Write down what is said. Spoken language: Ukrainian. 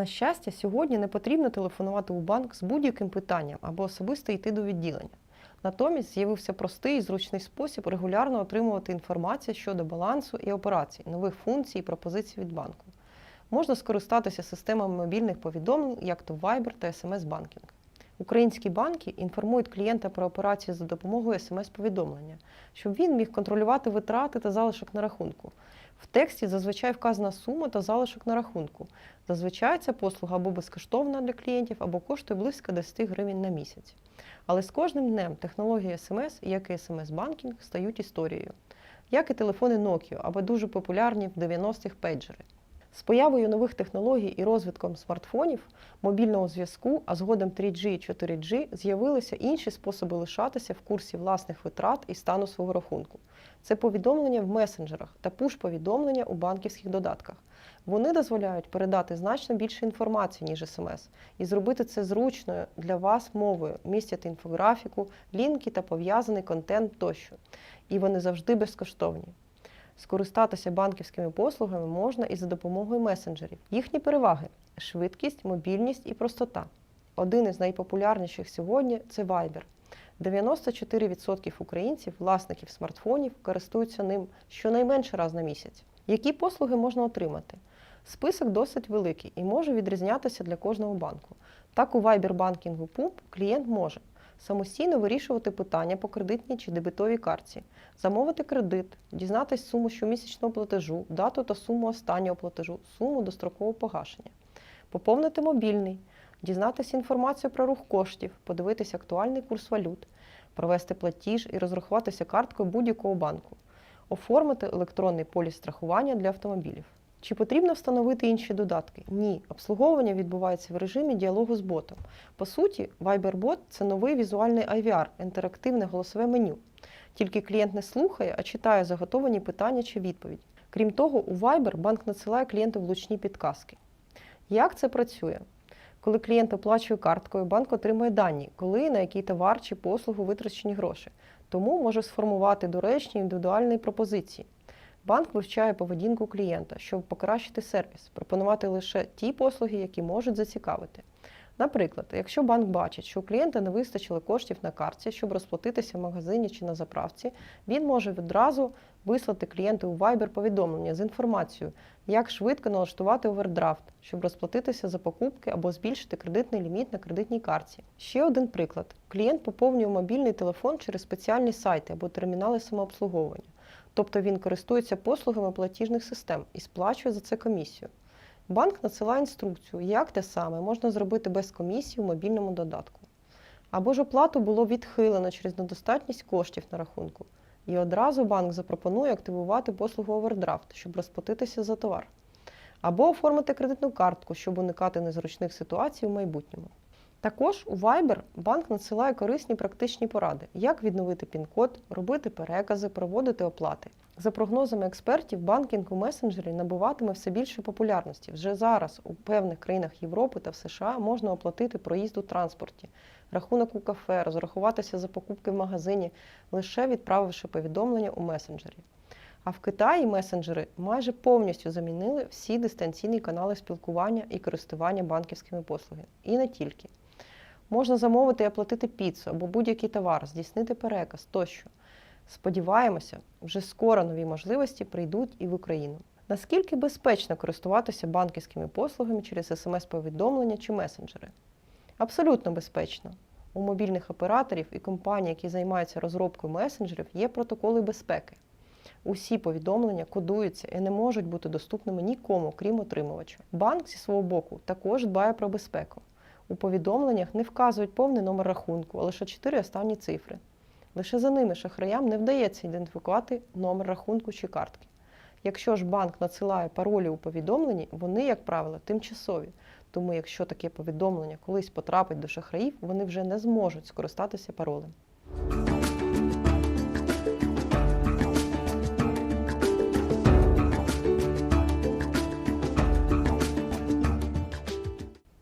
На щастя, сьогодні не потрібно телефонувати у банк з будь-яким питанням або особисто йти до відділення. Натомість з'явився простий і зручний спосіб регулярно отримувати інформацію щодо балансу і операцій, нових функцій і пропозицій від банку. Можна скористатися системами мобільних повідомлень, як то Viber та SMS-банкінг. Українські банки інформують клієнта про операції за допомогою смс-повідомлення, щоб він міг контролювати витрати та залишок на рахунку. В тексті зазвичай вказана сума та залишок на рахунку. Зазвичай ця послуга або безкоштовна для клієнтів, або коштує близько 10 гривень на місяць. Але з кожним днем технології смс, як і смс-банкінг, стають історією, як і телефони Nokia, або дуже популярні в 90-х пейджери. З появою нових технологій і розвитком смартфонів, мобільного зв'язку, а згодом 3G і 4G з'явилися інші способи лишатися в курсі власних витрат і стану свого рахунку. Це повідомлення в месенджерах та пуш-повідомлення у банківських додатках. Вони дозволяють передати значно більше інформації, ніж смс, і зробити це зручною для вас мовою, містять інфографіку, лінки та пов'язаний контент тощо. І вони завжди безкоштовні. Скористатися банківськими послугами можна і за допомогою месенджерів. Їхні переваги швидкість, мобільність і простота. Один із найпопулярніших сьогодні це Viber. 94% українців, власників смартфонів, користуються ним щонайменше раз на місяць. Які послуги можна отримати? Список досить великий і може відрізнятися для кожного банку. Так, у Viber банкінгу PUB клієнт може самостійно вирішувати питання по кредитній чи дебетовій картці, замовити кредит, дізнатись суму щомісячного платежу, дату та суму останнього платежу, суму дострокового погашення, поповнити мобільний, дізнатися інформацію про рух коштів, подивитися актуальний курс валют, провести платіж і розрахуватися карткою будь-якого банку, оформити електронний поліс страхування для автомобілів. Чи потрібно встановити інші додатки? Ні. Обслуговування відбувається в режимі діалогу з ботом. По суті, ViberBot – це новий візуальний IVR, інтерактивне голосове меню. Тільки клієнт не слухає, а читає заготовані питання чи відповідь. Крім того, у Viber банк надсилає клієнту влучні підказки. Як це працює? Коли клієнт оплачує карткою, банк отримує дані, коли на який товар чи послугу витрачені гроші, тому може сформувати доречні індивідуальні пропозиції. Банк вивчає поведінку клієнта, щоб покращити сервіс, пропонувати лише ті послуги, які можуть зацікавити. Наприклад, якщо банк бачить, що у клієнта не вистачило коштів на картці, щоб розплатитися в магазині чи на заправці, він може відразу вислати клієнту у Viber повідомлення з інформацією, як швидко налаштувати овердрафт, щоб розплатитися за покупки або збільшити кредитний ліміт на кредитній картці. Ще один приклад: клієнт поповнює мобільний телефон через спеціальні сайти або термінали самообслуговування. Тобто він користується послугами платіжних систем і сплачує за це комісію. Банк надсилає інструкцію, як те саме можна зробити без комісії у мобільному додатку. Або ж оплату було відхилено через недостатність коштів на рахунку. І одразу банк запропонує активувати послугу овердрафт, щоб розплатитися за товар. Або оформити кредитну картку, щоб уникати незручних ситуацій у майбутньому. Також у Viber банк надсилає корисні практичні поради, як відновити пін-код, робити перекази, проводити оплати. За прогнозами експертів, банкінг у месенджері набуватиме все більше популярності. Вже зараз у певних країнах Європи та в США можна оплатити проїзд у транспорті, рахунок у кафе, розрахуватися за покупки в магазині, лише відправивши повідомлення у месенджері. А в Китаї месенджери майже повністю замінили всі дистанційні канали спілкування і користування банківськими послугами. І не тільки. Можна замовити і оплатити піцу або будь-який товар, здійснити переказ тощо. Сподіваємося, вже скоро нові можливості прийдуть і в Україну. Наскільки безпечно користуватися банківськими послугами через смс-повідомлення чи месенджери? Абсолютно безпечно. У мобільних операторів і компаній, які займаються розробкою месенджерів, є протоколи безпеки. Усі повідомлення кодуються і не можуть бути доступними нікому, крім отримувача. Банк зі свого боку також дбає про безпеку. У повідомленнях не вказують повний номер рахунку, а лише чотири останні цифри. Лише за ними шахраям не вдається ідентифікувати номер рахунку чи картки. Якщо ж банк надсилає паролі у повідомленні, вони, як правило, тимчасові. Тому якщо таке повідомлення колись потрапить до шахраїв, вони вже не зможуть скористатися паролем.